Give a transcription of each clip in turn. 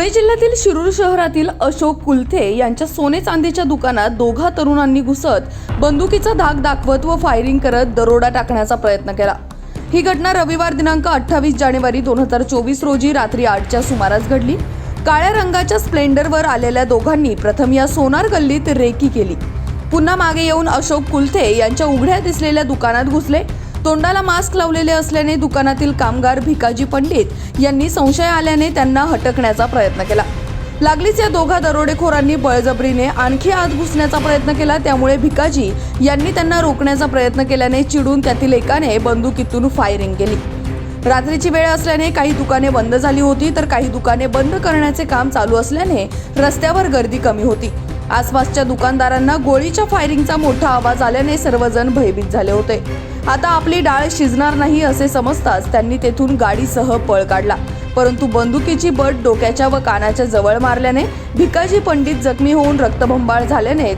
पुणे जिल्ह्यातील शिरूर शहरातील अशोक कुलथे यांच्या सोने चांदीच्या दुकानात दोघा तरुणांनी घुसत बंदुकीचा धाक दाखवत व फायरिंग करत दरोडा टाकण्याचा प्रयत्न केला. ही घटना रविवार दिनांक अठ्ठावीस जानेवारी दोन हजार चोवीस रोजी रात्री आठच्या सुमारास घडली. काळ्या रंगाच्या स्प्लेंडरवर आलेल्या दोघांनी प्रथम या सोनार गल्लीत रेकी केली. पुन्हा मागे येऊन अशोक कुलथे यांच्या उघड्या दिसलेल्या दुकानात घुसले तोंडाला मास्क लावलेले असल्याने दुकानातील कामगार भिकाजी पंडित यांनी संशय आल्याने त्यांना हटकण्याचा प्रयत्न केला. लागलीच या दोघा दरोडेखोरांनी बळजबरीने आणखी आत घुसण्याचा प्रयत्न केला त्यामुळे भिकाजी यांनी त्यांना रोखण्याचा प्रयत्न केल्याने चिडून त्यातील एकाने बंदुकीतून फायरिंग केली. रात्रीची वेळ असल्याने काही दुकाने बंद झाली होती तर काही दुकाने बंद करण्याचे काम चालू असल्याने रस्त्यावर गर्दी कमी होती. आसपासच्या दुकानदारांना गोळीच्या फायरिंगचा मोठा आवाज आल्याने सर्वजण भयभीत झाले होते. आता आपली डाळ शिजणार नाही असे समजताच त्यांनी तेथून गाडीसह पळ काढला. परंतु बंदुकीची बट डोक्याच्या व कानाच्या जवळ मारल्याने भिकाजी पंडित जखमी होऊन रक्तभंबाळ झाल्याने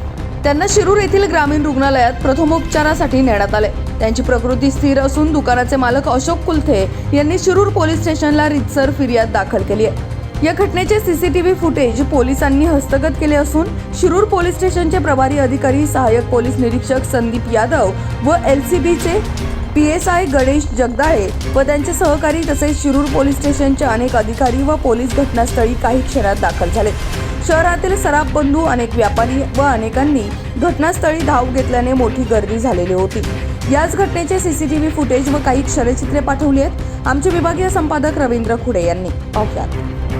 त्यांना शिरूर येथील ग्रामीण रुग्णालयात प्रथमोपचारासाठी नेण्यात आले. त्यांची प्रकृती स्थिर असून दुकानाचे मालक अशोक कुलथे यांनी शिरूर पोलीस स्टेशनला रितसर फिर्याद दाखल केली आहे. या घटनेचे सीसीटीव्ही फुटेज पोलिसांनी हस्तगत केले असून शिरूर पोलीस स्टेशनचे प्रभारी अधिकारी सहाय्यक पोलीस निरीक्षक संदीप यादव व एल सी बीचे P S I Ganesh Jagdale व त्यांचे सहकारी तसेच शिरूर पोलीस स्टेशनचे अनेक अधिकारी व पोलीस घटनास्थळी काही क्षणात दाखल झाले. शहरातील सराफ बंधू अनेक व्यापारी व अनेकांनी घटनास्थळी धाव घेतल्याने मोठी गर्दी झालेली होती. याच घटनेचे सीसीटीव्ही फुटेज व काही क्षरचित्रे पाठवली आहेत. आमचे विभागीय संपादक रवींद्र खुडे यांनी. पाहुयात.